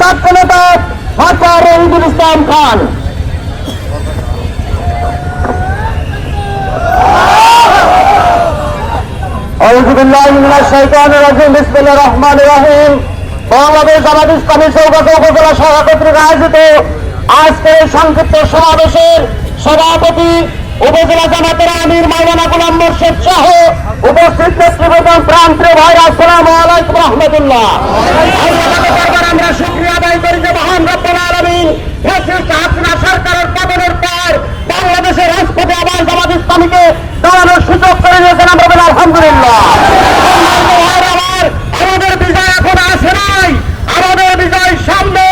ছাত্র নেতা ঢাকা রহিদুল ইসলাম খান। চৌকাত উপজেলা শাখা কর্তৃক সংক্ষিপ্ত সমাবেশের সভাপতি উপজেলা জামাতের আমির মাওলানা গোলাম মোর্শেদ সহ উপস্থিত নেতৃবৃন্দ প্রান্তীয় ভাই আসসালাম আলাইকুম রহমতুল্লাহ আমরা শুক্রিয়া আদায় করি যে মহান রব্বুল আলমিন ফ্যাসিস্ট হাসিনা সরকারের পতনের পর বাংলাদেশের রাজপথে আবার জামাত ইসলামীকে দাঁড়ানোর সুযোগ করে দিয়েছেন আমরা বলি আলহামদুলিল্লাহ সম্মানিত ভাইরা আমার, আমাদের বিজয় এখন আসে নাই আমাদের বিজয় সামনে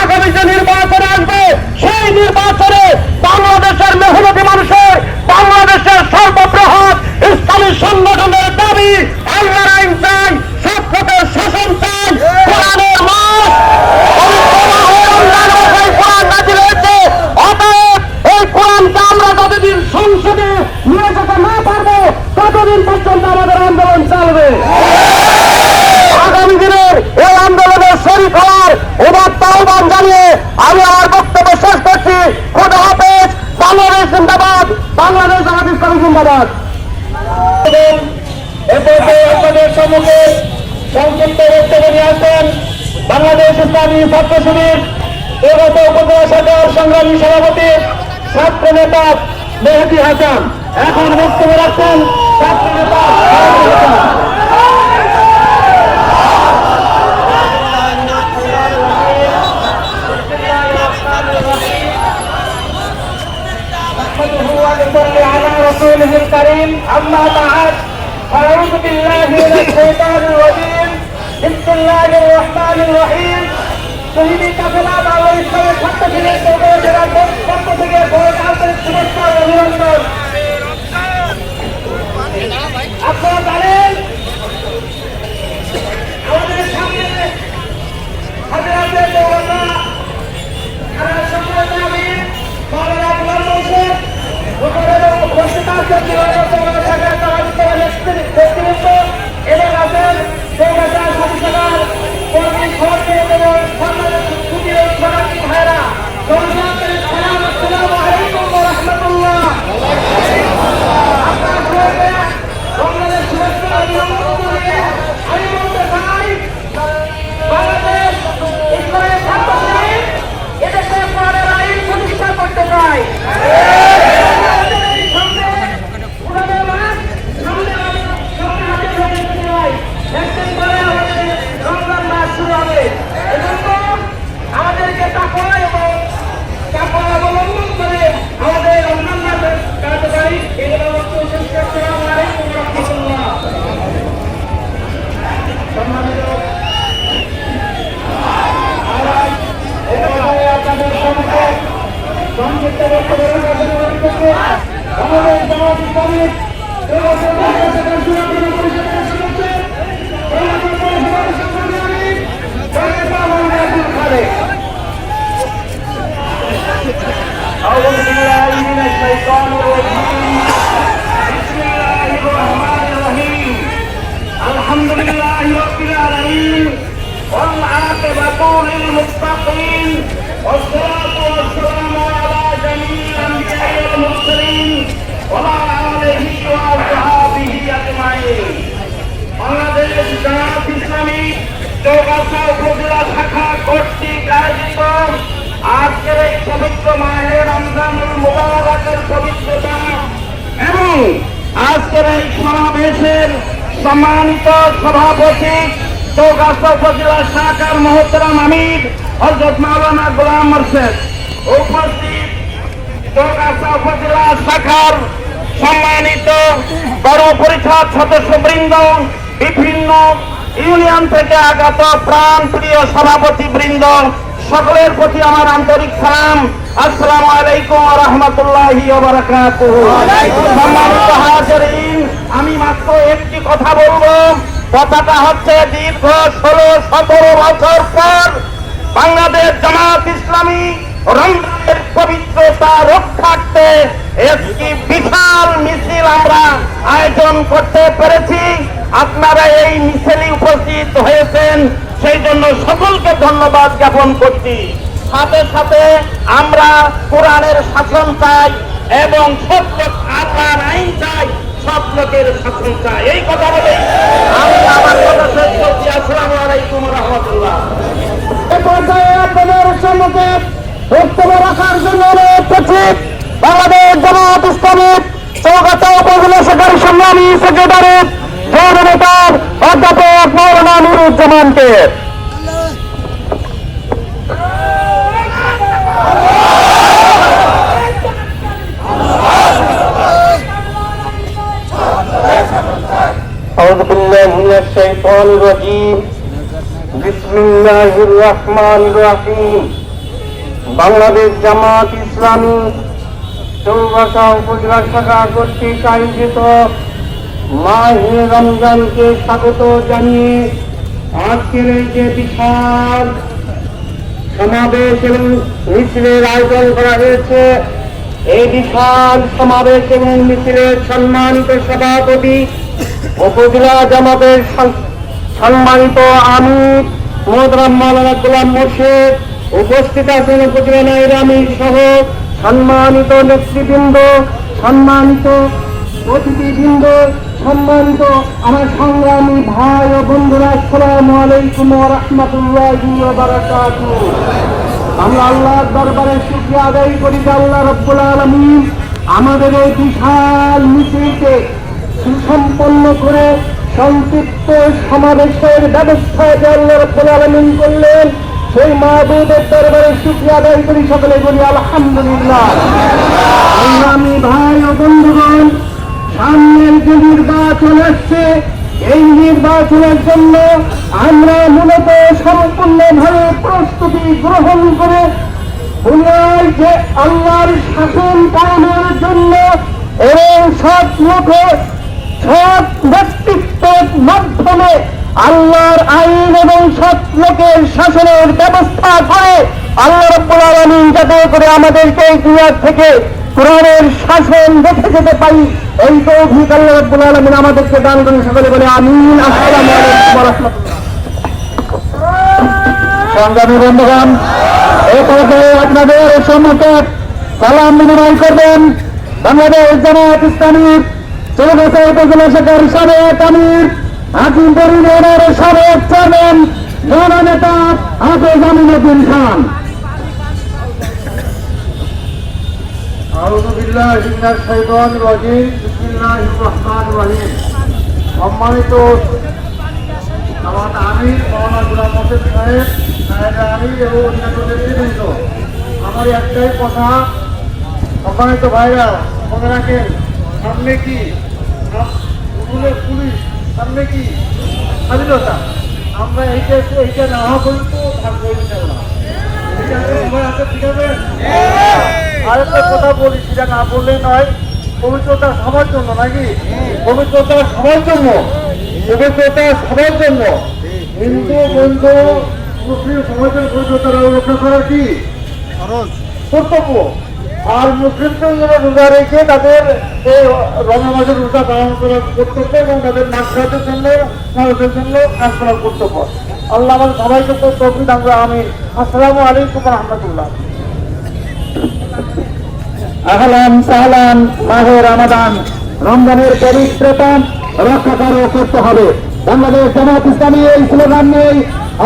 আগামী যে নির্বাচন আসবে সেই নির্বাচনে বাংলাদেশের মেহনতি মানুষের বাংলাদেশের সর্ববৃহৎ ইসলামী সংগঠনের দাবি আল্লাহর আইন চাই সত্যতের শাসন চাই কোরআনের মাস কোরআন নাজিল হয়েছে অতএব এই কোরআনকে আমরা যতদিন সংসদে নিয়ে যেতে না পারব ততদিন পর্যন্ত আমাদের আন্দোলন চলবে আগামী দিনের এই আন্দোলনের শরীর হওয়ার উদাত্ত আহ্বান জানিয়ে আমি আমার বক্তব্য শেষ করছি খোদা হাফেজ বাংলাদেশ জিন্দাবাদ বাংলাদেশ আমাদের ইসলামী জিন্দাবাদ সংক্ষিপ্ত বক্তব্য নিয়ে আসেন সংগ্রামী সভাপতি ছাত্র নেতা মেহেদি হাসান। এখন বক্তব্য রাখছেন ছাত্র নেতা উপস্থিত আছেন নির্বাচন শাখার সভাপতি নেতৃবৃন্দ এবং আছেন চৌরাশা সদস্যগণ কর্মী সভাপতি এবং সম্মানিত ছুটি ও সভাপতি ভাইরা সর্বশেষ সালাম আসসালামু আলাইকুম ওয়া রাহমাতুল্লাহ আপনার সবাইকে বাংলাদেশ শুভেচ্ছা অভিনন্দন জানিয়ে আমি বলতে চাই বাংলাদেশ ইসলামের ছাত্র শিবির এদেশে কোরআনের আইন প্রতিষ্ঠা করতে চাই সামনে কোরআনের মাস, সামনে সামনে হাতে ধরে নিতে চাই। একদিন পরে আমাদের রমজান মাস শুরু হবে। এজন্য আমাদেরকে তাকওয়া এবং তাকওয়া অবলম্বন করে আমাদের রমজান মাসের কার্যকারী এগুলো বক্তব্য শেষ করছি। আসসালামু আলাইকুম ওয়া রাহমাতুল্লাহ। সম্মানিত এবারে আপনাদের সম্মুখে সংক্ষিপ্ত বক্তব্য রাখার জন্য অনুরোধ করছি। আমাদের জামাত ইসলামীর এবছর নির্বাচনের চূড়ান্ত পরিষদের সদস্য, এবছর পরিষদের সংগ্রামী জননেতা মোহাম্মদ আব্দুল খালেক। أعوذ بالله من الشيطان الرجيم بسم الله الرحمن الرحيم الحمد لله رب العالمين والعاقبة للمتقين والصلاة জামাত ইসলামী চৌগাছা উপজেলা শাখা কর্তৃক আয়োজিত আজকের এই পবিত্র মাহে রমজানুল মুবারকের পবিত্রতা এবং আজকের এই সমাবেশের সম্মানিত সভাপতি চৌগাছা উপজেলা শাখার মহতরাম আমির হজরত মাওলানা গোলাম উপস্থিত চৌগাছা উপজেলা শাখার সম্মানিত বড় পরিষদ সদস্যবৃন্দ বিভিন্ন ইউনিয়ন থেকে আগত প্রাণ প্রিয় সভাপতি বৃন্দ সকলের প্রতি আমার আন্তরিক সালাম। আসসালামু আলাইকুম রহমতুল্লাহি সম্মানিত হাজরিন আমি মাত্র একটি কথা বলব। কথাটা হচ্ছে দীর্ঘ ষোলো সতেরো বছর পর বাংলাদেশ জামাত ইসলামী রমজানের পবিত্রতা রক্ষার্থে একটি বিশাল মিছিল আমরা আয়োজন করতে পেরেছি। আপনারা এই মিছিলে উপস্থিত হয়েছেন, সেই জন্য সকলকে ধন্যবাদ জ্ঞাপন করছি। সাথে সাথে আমরা কোরআনের শাসন চাই এবং লোক আল্লাহর আইন চাই, সব লোকের শাসন চাই। এই কথা বলে আমি আমার কথা শেষ করছি। আসসালামু আলাইকুম রহমতুল্লাহ। আপনাদের সম্মুখে বক্তব্য রাখার জন্য অনুরোধ করছি, বাংলাদেশ জামাত ইসলামী চৌগাছা উপজেলা সংগ্রামী সেক্রেটারি জৌর নেতার অধ্যাপক মৌলানা নুরুজ্জামানকে أعوذ بالله من الشيطان الرجيم بسم الله الرحمن الرحيم বাংলাদেশ জামাত ইসলামী চৌবাসা উপজেলা শাখা কর্তৃক আয়োজিত মাহে রমজানকে স্বাগত জানিয়ে আজকের এই যে বিশাল সমাবেশ এবং মিছিলের আয়োজন করা হয়েছে, এই বিশাল সমাবেশ এবং মিছিলের সম্মানিত সভাপতি উপজেলা জামাতের সম্মানিত আমির মোদরাম মাওলানা গোলাম মোর্শেদ উপস্থিত আছেন উপজেলা নায়ের আমির সহ সম্মানিত নেতৃবৃন্দ, সম্মানিত অতিথিবৃন্দ, সম্মানিত আমার সংগ্রামী ভাই ও বন্ধুরা, আসসালামু আলাইকুম রাহমাতুল্লাহি আমরা আল্লাহর দরবারে শুকরিয়া আদায় করি আল্লাহ রব্বুল আলামিন আমাদের এই বিশাল মিছিলকে সুসম্পন্ন করে সংক্ষিপ্ত সমাবেশের ব্যবস্থা যে আল্লাহ রব্বুল আলামিন করলেন, সেই মাহবুবের দরবারে শুকরিয়া আদায় করি। সকলে বলি আলহামদুলিল্লাহ। সংগ্রামী ভাই ও বন্ধুগণ সামনের যে নির্বাচন আসছে, এই নির্বাচনের জন্য আমরা মূলত সম্পূর্ণভাবে প্রস্তুতি গ্রহণ করে যে আল্লাহর শাসন পালনের জন্য এবং সৎ লোকের সৎ ব্যক্তিত্বের মাধ্যমে আল্লাহর আইন এবং সৎ লোকের শাসনের ব্যবস্থা করে আল্লাহ রব্বুল আলমিন যাতে করে আমাদেরকে এই দুনিয়ার থেকে কোরআনের শাসন দেখে যেতে পারি, এই তৌফিক আল্লাহ আমাদেরকে দান করেন। সকলে বলে রাহমাতুল্লাহ। সংগ্রামী বন্ধুগণ পর্যায়ে আপনাদের সম্মুখে সালাম বিনিময় করবেন বাংলাদেশ জামাত ইসলামী চৌগাছা উপজেলা শাখার সাবেক আমির হাকিম পরিবারের সাবেক চেয়ারম্যান জননেতা হাফেজ আমিনুদ্দিন খান। আউযু বিল্লাহি মিনাশ শাইতানির রাজিম, বিসমিল্লাহির রহমানির রহিম। সম্মানিত আমার আমির, মাওলানা গুলাম মোর্শেদ সাহেব সাহেব আমির এবং অন্যান্য নেতৃবৃন্দ, আমার একটাই কথা, সম্মানিত ভাইরা, মনে সামনে কি পুলিশ, সামনে কি স্বাধীনতা? আমরা এইটা এইটা না হওয়া পর্যন্ত থাকব ইনশাল্লাহ আছে? ঠিক আছে। আরেকটা কথা বলি সেটা না বললে নয় পবিত্রতা সবার জন্য নাকি? পবিত্রতা সবার জন্য। পবিত্রতা সবার জন্য। হিন্দু বন্ধু মুসলিম সমাজের পবিত্রতা রক্ষা করার কি? কর্তব্য। আর মুসলিমদের জন্য রোজা রেখে তাদের এই রমজান মাসের রোজা পালন করার কর্তব্য এবং তাদের খাওয়ার জন্য মানুষের জন্য কাজ করার কর্তব্য। আল্লাহ আমাদের সবাইকে তো তৌফিক আমরা আমি আসসালামু আলাইকুম রহমতুল্লাহ। আহলান সাহলান, মাহে রমাদান। রমজানের পবিত্রতা রক্ষা করে করতে হবে। বাংলাদেশ জামাত ইসলামী এই স্লোগান নিয়ে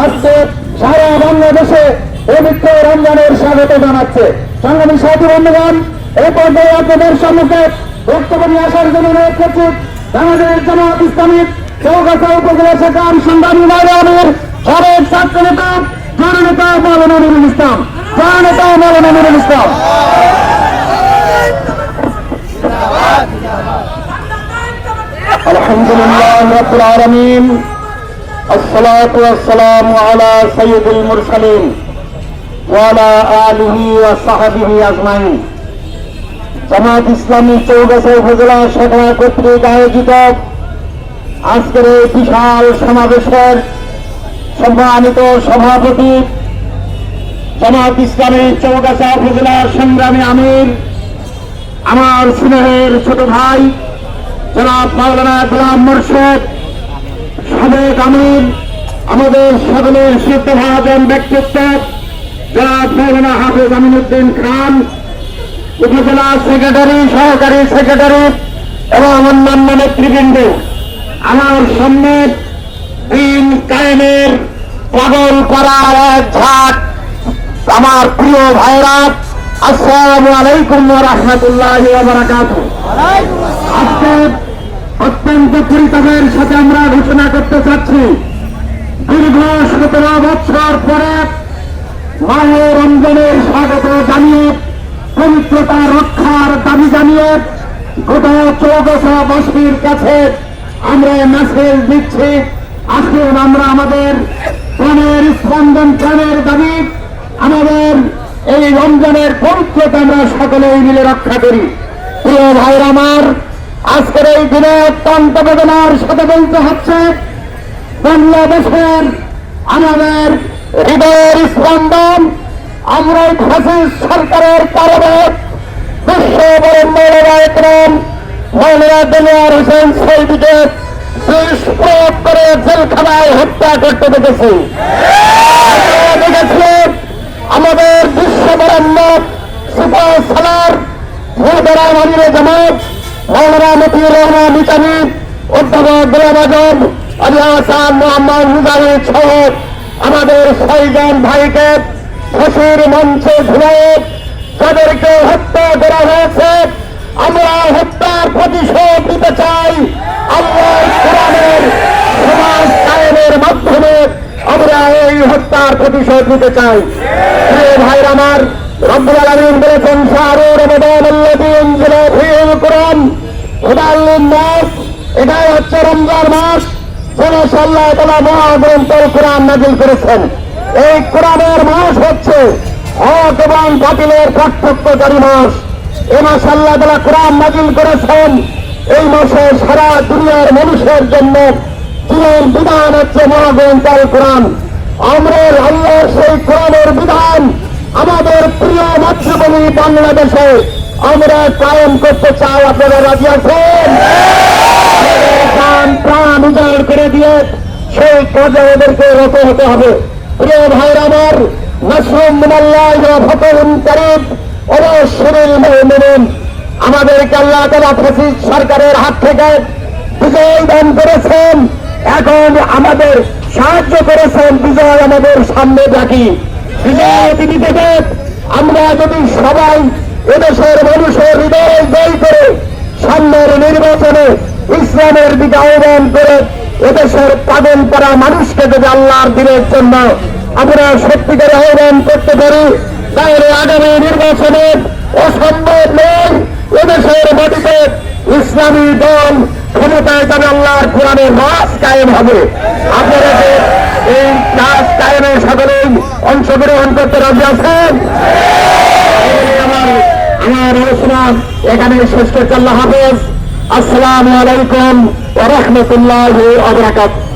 আজকে সারা বাংলাদেশে পবিত্র রমজানের স্বাগত জানাচ্ছে। সংগ্রামী সাথী বন্ধুগণ এই পর্যায়ে আপনাদের সম্মুখে বক্তব্য নিয়ে আসার জন্য করছি, বাংলাদেশ জামাত ইসলামী চৌগাছা উপজেলা শাখার সংগ্রামী নারায়ণের সাবেক ছাত্র নেতা জননেতা মৌলানা নুরুল ইসলাম। জননেতা মৌলানা নুরুল ইসলাম। الحمد لله رب العالمين الصلاة والسلام على سيد المرسلين وعلى آله وصحبه أجمعين জামাত ইসলামী চৌগাছা উপজেলা শাখা কর্তৃক আয়োজিত আজকের এই বিশাল সমাবেশের সম্মানিত সভাপতি জামাত ইসলামী চৌগাছা উপজেলার সংগ্রামী আমির আমার স্নেহের ছোট ভাই জনাব মাওলানা গোলাম মোর্শেদ, সাবেক আমির, আমাদের সকলের শ্রদ্ধাভাজন ব্যক্তিত্ব জনাব মৌলানা হাফিজ আমিনুদ্দিন খান, উপজেলা সেক্রেটারি, সহকারী সেক্রেটারি এবং অন্যান্য নেতৃবৃন্দ। আমার সামনে দিন কায়েমের পাগল করার এক ঝাঁক আমার প্রিয় ভাইরা আসসালামু আলাইকুম রহমতুল্লাহ আজকে অত্যন্ত পরিতাপের ঘোষণা করতে চাচ্ছি, দীর্ঘ সতেরো বছর পরে মাহে রমজানের স্বাগত জানিয়ে, পবিত্রতা রক্ষার দাবি জানিয়ে গত চৌদশো বছরের কাছে আমরা মেসেজ দিচ্ছি। আসুন আমরা আমাদের প্রাণের স্পন্দন, প্রাণের দাবি, আমাদের এই রমজানের পবিত্রতা আমরা সকলেই মিলে রক্ষা করি। প্রিয় ভাইরা আমার, আজকের এই দিনে অত্যন্ত বেদনার সাথে বলতে হচ্ছে, বাংলাদেশের আমাদের হৃদয়ের স্পন্দন, আমরা এই সরকারের কারণে বিশ্ব বরণ মৌলানা মৌলানা হোসেন সৈদিকে বিষ প্রয়োগ করে জেলখানায় হত্যা করতে দেখেছি। আমরা দেখেছি? আমাদের বিশ্ব বরণ্য সুপার সালার ভূতরা মনিরে জামাত মৌলানা মতিউর রহমান মিতানি অধ্যাপক গোলাম আজম মোহাম্মদ মুজাহিদ সহ আমাদের ছয়জন ভাইকে ফাঁসির মঞ্চে ঝুলিয়ে যাদেরকে হত্যা করা হয়েছে। আমরা হত্যার প্রতিশোধ নিতে চাই। আল্লাহ কোরআনের সমাজ কায়েমের মাধ্যমে আমরা এই হত্যার প্রতিশোধ নিতে চাই। ভাইর আমার কোরআনের মাস হচ্ছে পার্থক্যকারী মাস। এ মাস আল্লাহ কোরআন নাযিল করেছেন। এই মাসে সারা দুনিয়ার মানুষের জন্য জীবন বিধান হচ্ছে মহাগ্রন্থ আল কোরআন। আমরা আল্লাহর সেই কোরআনের বিধান। আমাদের প্রিয় মাতৃভূমি বাংলাদেশে আমরা কায়েম করতে চাই, আপনারা রাজি আছেন? প্রাণ উজাড় করে দিয়ে সেই কাজে ওদেরকে রত হতে হবে। প্রিয় ভাইর আমার নসরুম মিনাল্লাহ করিম, অবশ্যই মুমিনিন আমাদেরকে আল্লাহ তাআলা ফ্যাসিস্ট সরকারের হাত থেকে বিজয় দান করেছেন। এখন আমাদের সাহায্য করেছেন বিজয় আমাদের সামনে রাখি। বিজয় তিনি দেবেন, আমরা যদি সবাই এদেশের মানুষের হৃদয় জয় করে সামনের নির্বাচনে ইসলামের দিকে আহ্বান করে এদেশের পাগল করা মানুষকে যদি আল্লাহর দিনের জন্য আমরা সত্যিকারে আহ্বান করতে পারি, তাহলে আগামী নির্বাচনে অসম্ভব নয় এদেশের মাটিতে ইসলামী দল ক্ষমতায় যাবে, আল্লাহর কোরআনের মাস কায়েম হবে। আপনারা এই কাজ কায়েমে সকলেই অংশগ্রহণ করতে রাজি আছেন? আমার আলোচনা এখানে শেষ করতে হাফেজ। আসসালামু আলাইকুম ওয়া রাহমাতুল্লাহি ওয়া বারাকাতুহু।